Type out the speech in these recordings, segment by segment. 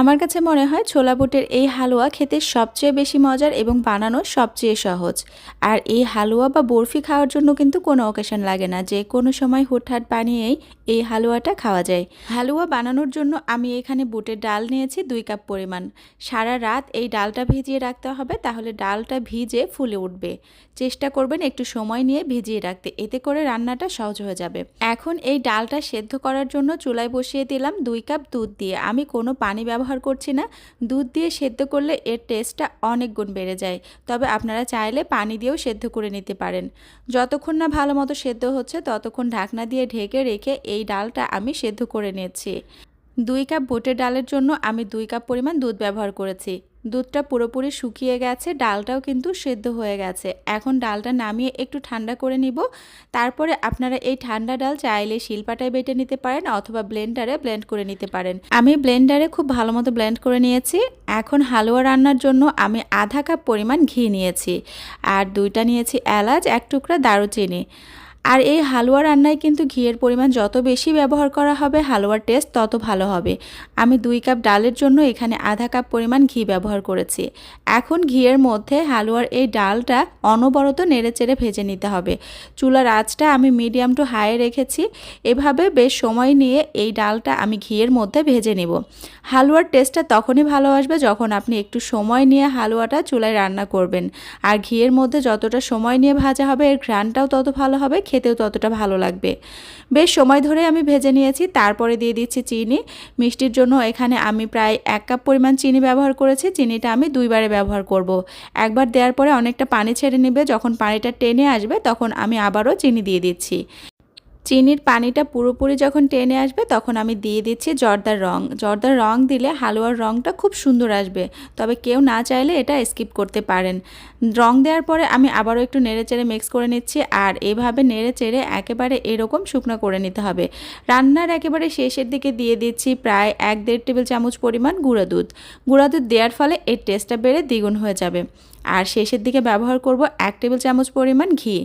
আমার কাছে মনে হয় ছোলা বুটের এই হালুয়া খেতে সবচেয়ে বেশি মজার এবং বানানো সবচেয়ে সহজ। আর এই হালুয়া বা বরফি খাওয়ার জন্য কিন্তু কোনো অকেশন লাগে না। যে কোনো সময় হুটহাট বানিয়েই এই হালুয়াটা খাওয়া যায়। হালুয়া বানানোর জন্য আমি এখানে বুটের ডাল নিয়েছি দুই কাপ পরিমাণ। সারা রাত এই ডালটা ভিজিয়ে রাখতে হবে, তাহলে ডালটা ভিজে ফুলে উঠবে। চেষ্টা করবেন একটু সময় নিয়ে ভিজিয়ে রাখতে, এতে করে রান্নাটা সহজ হয়ে যাবে। এখন এই ডালটা সেদ্ধ করার জন্য চুলায় বসিয়ে দিলাম দুই কাপ দুধ দিয়ে। আমি কোনো পানি ব্যবহার করছি না, দুধ দিয়ে সেদ্ধ করলে এর টেস্টটা অনেক গুণ বেড়ে যায়। তবে আপনারা চাইলে পানি দিয়েও সেদ্ধ করে নিতে পারেন। যতক্ষণ না ভালো মতো সেদ্ধ হচ্ছে, ততক্ষণ ঢাকনা দিয়ে ঢেকে রেখে এই ডালটা আমি সেদ্ধ করে নিয়েছি। দুই কাপ বুটের ডালের জন্য আমি দুই কাপ পরিমাণ দুধ ব্যবহার করেছি। দুধটা পুরোপুরি শুকিয়ে গেছে, ডালটাও কিন্তু সেদ্ধ হয়ে গেছে। এখন ডালটা নামিয়ে একটু ঠান্ডা করে নিব। তারপরে আপনারা এই ঠান্ডা ডাল চাইলে শিলপাটায় বেটে নিতে পারেন অথবা ব্লেন্ডারে ব্লেন্ড করে নিতে পারেন। আমি ব্লেন্ডারে খুব ভালো মতো ব্লেন্ড করে নিয়েছি। এখন হালুয়া রান্নার জন্য আমি আধা কাপ পরিমাণ ঘি নিয়েছি। আর দুইটা নিয়েছি এলাচ, এক টুকরা দারুচিনি। আর এই হালুয়া রান্নায় কিন্তু ঘিয়ের পরিমাণ যত বেশি ব্যবহার করা হবে, হালুয়ার টেস্ট তত ভালো হবে। আমি দুই কাপ ডালের জন্য এখানে আধা কাপ পরিমাণ ঘি ব্যবহার করেছি। এখন ঘিয়ের মধ্যে হালুয়ার এই ডালটা অনবরত নেড়েচেড়ে ভেজে নিতে হবে। চুলার আঁচটা আমি মিডিয়াম টু হাই রেখেছি। এভাবে বেশ সময় নিয়ে এই ডালটা আমি ঘিয়ের মধ্যে ভেজে নেব। হালুয়ার টেস্টটা তখনই ভালো আসবে যখন আপনি একটু সময় নিয়ে হালুয়াটা চুলায় রান্না করবেন। আর ঘিয়ের মধ্যে যতটা সময় নিয়ে ভাজা হবে, এর ঘ্রাণটাও তত ভালো হবে খেতেও ততটা ভালো লাগবে। বেশ সময় ধরে আমি ভেজে নিয়েছি, তারপরে দিয়ে দিচ্ছি চিনি। মিষ্টির জন্য এখানে আমি প্রায় এক কাপ পরিমাণ চিনি ব্যবহার করেছি, চিনিটা আমি দুইবারে ব্যবহার করব। একবার দেওয়ার পরে অনেকটা পানি ছেড়ে নেবে, যখন পানিটা টেনে আসবে তখন আমি আবারও চিনি দিয়ে দিচ্ছি। চিনির পানিটা পুরোপুরি যখন টেনে আসবে, তখন আমি দিয়ে দিচ্ছি জর্দার রং। জর্দার রং দিলে হালুয়ার রংটা খুব সুন্দর আসবে। তবে কেউ না চাইলে এটা স্কিপ করতে পারেন। রং দেওয়ার পরে আমি আবারও একটু নেড়ে চেড়ে মিক্স করে নিচ্ছি আর এভাবে নেড়ে চেড়ে একেবারে এরকম শুকনো করে নিতে হবে। রান্নার একেবারে শেষের দিকে দিয়ে দিচ্ছি প্রায় এক দেড় টেবিল চামচ পরিমাণ গুঁড়া দুধ। গুঁড়া দুধ দেওয়ার ফলে এর টেস্টটা বেড়ে দ্বিগুণ হয়ে যাবে। আর শেষের দিকে ব্যবহার করব এক টেবিল চামচ পরিমাণ ঘি।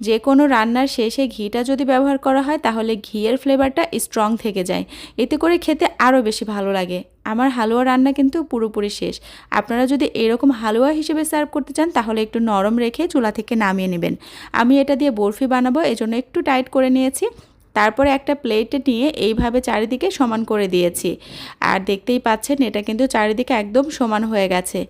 যে কোনো রান্নার শেষে ঘিটা যদি ব্যবহার করা হয়, তাহলে ঘিয়ের ফ্লেভারটা স্ট্রং থেকে যায়। এতে করে খেতে আরও বেশি ভালো লাগে। আমার হালুয়া রান্না কিন্তু পুরোপুরি শেষ। আপনারা যদি এরকম হালুয়া হিসেবে সার্ভ করতে চান, তাহলে একটু নরম রেখে চুলা থেকে নামিয়ে নেবেন। আমি এটা দিয়ে বরফি বানাবো, এজন্য একটু টাইট করে নিয়েছি। তারপরে একটা প্লেটে নিয়ে এইভাবে চারিদিকে সমান করে দিয়েছি। আর দেখতেই পাচ্ছেন, এটা কিন্তু চারিদিকে একদম সমান হয়ে গেছে।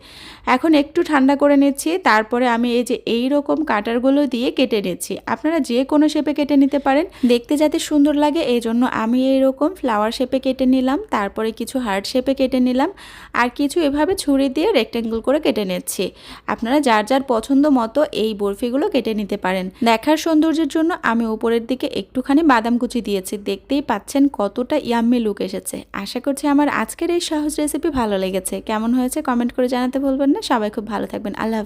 এখন একটু ঠান্ডা করে নিচ্ছি, তারপরে আমি এই যে এই রকম কাটারগুলো দিয়ে কেটে নিচ্ছি। আপনারা যে কোনো শেপে কেটে নিতে পারেন। দেখতে যাতে সুন্দর লাগে এই জন্য আমি এই রকম ফ্লাওয়ার শেপে কেটে নিলাম, তারপরে কিছু হার্ট শেপে কেটে নিলাম, আর কিছু এভাবে ছুরি দিয়ে রেক্টেঙ্গল করে কেটে নিচ্ছি। আপনারা যার যার পছন্দ মতো এই বরফিগুলো কেটে নিতে পারেন। দেখার সৌন্দর্যের জন্য আমি উপরের দিকে একটুখানি বাদাম কুচি দিয়েছি, দেখতেই পাচ্ছেন কতটা ইয়াম্মি লুক এসেছে। আশা করছি আমার আজকের এই সহজ রেসিপি ভালো লেগেছে। কেমন হয়েছে কমেন্ট করে জানাতে বলবেন না। সবাই খুব ভালো থাকবেন। আল্লাহ।